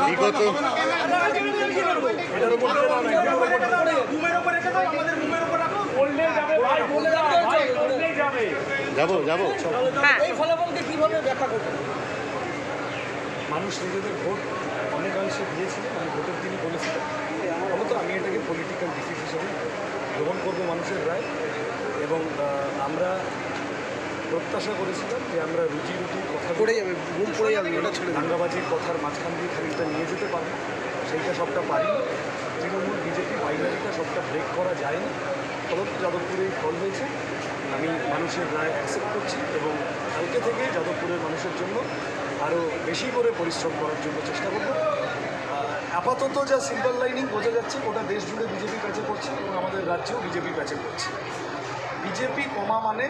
বিগত যাব যাব। হ্যাঁ। এই ফলাফলকে কীভাবে ব্যাখ্যা করবেন? মানুষ নিজেদের ভোট অনেকাংশে দিয়েছিল আমি ভোটের দিনই বলেছিলাম মূলত আমি এটাকে পলিটিক্যাল ডিসিজ হিসেবে গ্রহণ করব মানুষের রায় এবং আমরা প্রত্যাশা করেছিলাম যে আমরা রুজি রুটি কথা পড়ে যাবে ঘুম পড়ে যাবে ওটা ছেড়ে দাঙ্গাবাজির কথার মাঝখান দিয়ে খানিকটা নিয়ে যেতে পারব সেইটা সবটা পারি। তৃণমূল বিজেপি বাইনারিটা সবটা ব্রেক করা যায়নি। ফলত যাদবপুরে ফল হয়েছে। আমি মানুষের রায় অ্যাকসেপ্ট করছি এবং কালকে থেকে যাদবপুরের মানুষের জন্য আরও বেশি করে পরিশ্রম করার জন্য চেষ্টা করব। আপাতত যা সিলভার লাইনিং বোঝা যাচ্ছে ওটা দেশ জুড়ে বিজেপি প্যাচে করছে এবং আমাদের রাজ্যেও বিজেপি প্যাচে করছে বিজেপি কমা মানে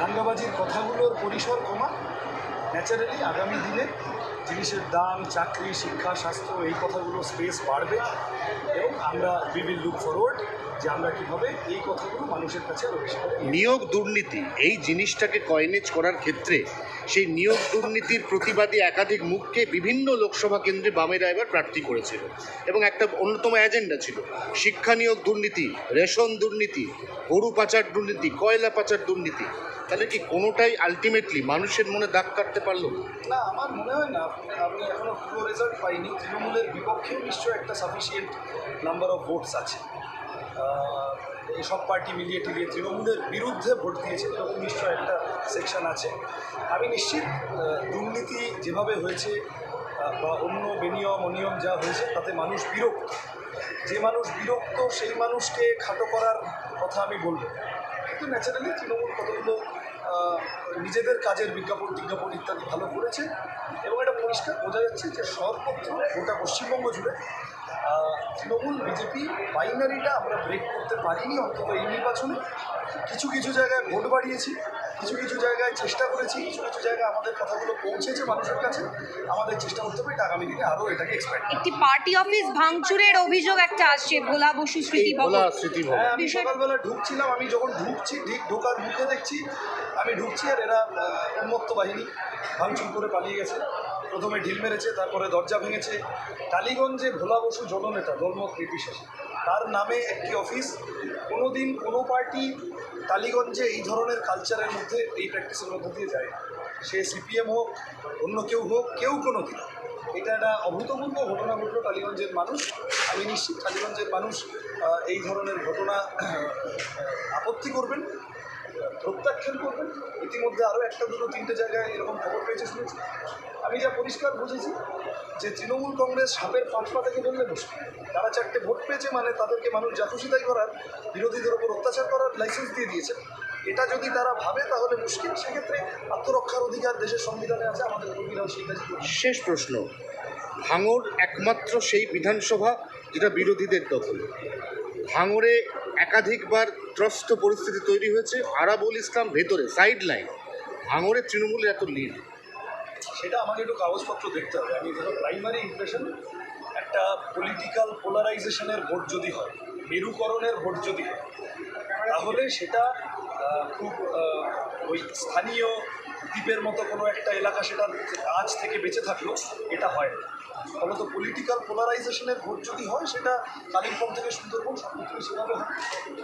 দাঙ্গাবাজির কথাগুলোর পরিসর কমা। ন্যাচারালি আগামী দিনে জিনিসের দাম, চাকরি, শিক্ষা, স্বাস্থ্য, এই কথাগুলো স্পেস বাড়বে এবং আমরা উই উইল লুক ফরওয়ার্ড যে আমরা কীভাবে এই কথাগুলো মানুষের কাছে আরও বেশি নিয়োগ দুর্নীতি এই জিনিসটাকে কয়নেজ করার ক্ষেত্রে সেই নিয়োগ দুর্নীতির প্রতিবাদী একাধিক মুখকে বিভিন্ন লোকসভা কেন্দ্রে বামেরা এবার প্রার্থী করেছিল এবং একটা অন্যতম এজেন্ডা ছিল। শিক্ষা নিয়োগ দুর্নীতি রেশন দুর্নীতি গরু পাচার দুর্নীতি কয়লা পাচার দুর্নীতি। তাহলে কি কোনোটাই আলটিমেটলি মানুষের মনে দাগ কাটতে পারল? না? আমার মনে হয় না। আমি এখনও পুরো রেজাল্ট পাইনি। তৃণমূলের বিপক্ষেও নিশ্চয়ই একটা সাফিসিয়েন্ট নাম্বার অফ ভোটস আছে। আহ, এই সব পার্টি মিলিয়ে টিলিয়ে তৃণমূলের বিরুদ্ধে ভোট দিয়েছে এরকম নিশ্চয় একটা সেকশন আছে। আমি নিশ্চিত দুর্নীতি যেভাবে হয়েছে বা অন্য বেনিয়ম অনিয়ম যা হয়েছে তাতে মানুষ বিরক্ত। যে মানুষ বিরক্ত সেই মানুষকে খাটো করার কথা আমি বলব। কিন্তু ন্যাচারালি তৃণমূল কতগুলো নিজেদের কাজের বিজ্ঞাপন টিজ্ঞাপন ইত্যাদি ভালো করেছে এবং এটা পরিষ্কার বোঝা যাচ্ছে যে সর্বত্র গোটা পশ্চিমবঙ্গ জুড়ে তৃণমূল বিজেপি বাইনারিটা আমরা ব্রেক করতে পারিনি অন্তত এই নির্বাচনে। কিছু কিছু জায়গায় ভোট বাড়িয়েছি কিছু কিছু জায়গায় চেষ্টা করেছি কিছু কিছু জায়গায় আমাদের কথাগুলো পৌঁছেছে মানুষের কাছে। আমাদের চেষ্টা করতে হবে এটা আগামী দিনে আরও এটাকে এক্সপ্যান্ড একটি পার্টি অফিস ভাঙচুরের অভিযোগ একটা আসছে ভোলা বসু স্মৃতি ভোলা স্মৃতি হ্যাঁ আমি সকালবেলা ঢুকছিলাম আমি যখন ঢুকছি ঠিক ঢোকার মুখে দেখছি আমি ঢুকছি আর এরা উন্মত্ত বাহিনী ভাঙচুর করে পালিয়ে গেছে। প্রথমে ঢিল মেরেছে, তারপরে দরজা ভেঙেছে। টালিগঞ্জে ভোলা বসু জননেতা দলমত নির্বিশেষে তার নামে একটি অফিস। কোনো দিন কোনো পার্টি টালিগঞ্জে এই ধরনের কালচারের মধ্যে এই প্র্যাকটিসের মধ্যে দিয়ে যায়। সে সিপিএম হোক, অন্য কেউ হোক, কেউ কোনো দিন এটা একটা অভূতপূর্ব ঘটনা ঘটল টালিগঞ্জের মানুষ। আমি নিশ্চিত টালিগঞ্জের মানুষ এই ধরনের ঘটনা আপত্তি করবেন। প্রত্যাখ্যান করবেন। ইতিমধ্যে আরও একটা, দুটো, তিনটে জায়গায় এরকম খবর পেয়েছে শুনেছি। আমি যা পরিষ্কার বুঝেছি যে তৃণমূল কংগ্রেস সাপের পাঁচ পা থেকে বললে মুশকিল তারা চারটে ভোট পেয়েছে মানে তাদেরকে মানুষ জাতুসিদাই করার, বিরোধীদের ওপর অত্যাচার করার লাইসেন্স দিয়ে দিয়েছে। এটা যদি তারা ভাবে, তাহলে মুশকিল। সেক্ষেত্রে আত্মরক্ষার অধিকার দেশের সংবিধানে আছে। আমাদের কর্মীরাও সেই করছে শেষ প্রশ্ন। ভাঙর একমাত্র সেই বিধানসভা যেটা বিরোধীদের দখল। ভাঙরে একাধিকবার ত্রস্ত পরিস্থিতি তৈরি হয়েছে আরাবুল ইসলাম ভেতরে সাইড লাইন ভাঙরে তৃণমূলের এত লিড। সেটা আমাকে একটু কাগজপত্র দেখতে হবে। আমি প্রাইমারি ইমপ্রেশন একটা পলিটিক্যাল পোলারাইজেশনের ভোট যদি হয়, মেরুকরণের ভোট যদি হয়, তাহলে সেটা খুব ওই স্থানীয় দ্বীপের মতো কোনো একটা এলাকা সেটা আজ থেকে বেঁচে থাকল, এটা হয় না। ফলত পলিটিক্যাল পোলারাইজেশনের ভোট যদি হয়, সেটা কালিম্পং থেকে সুন্দরবন সর্বত্রই সেভাবে হয়।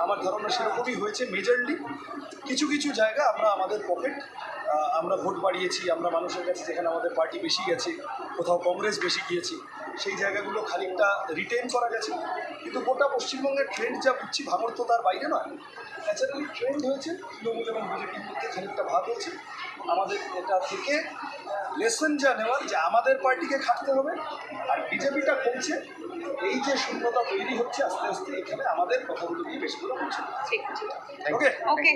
আমার ধারণা সেরকমই হয়েছে মেজরলি কিছু কিছু জায়গা আমরা আমাদের পকেট আমরা ভোট বাড়িয়েছি, আমরা মানুষের কাছে যেখানে আমাদের পার্টি বেশি গেছে, কোথাও কংগ্রেস বেশি গিয়েছি, সেই জায়গাগুলো খানিকটা রিটেন করা গেছে। কিন্তু গোটা পশ্চিমবঙ্গের ট্রেন্ড যা বুঝছি ভাঙর তো তার বাইরে নয়। ন্যাচারালি ট্রেন্ড হয়েছে। তৃণমূল এবং বিজেপির মধ্যে খানিকটা ভাগ হয়েছে। আমাদের এটা থেকে লেসন যা নেওয়ার যে আমাদের পার্টিকে খাটতে হবে আর বিজেপিটা কমছে। এই যে শূন্যতা তৈরি হচ্ছে আস্তে আস্তে এখানে আমাদের কথাগুলো নিয়ে বেশি করে হচ্ছে। ওকে ওকে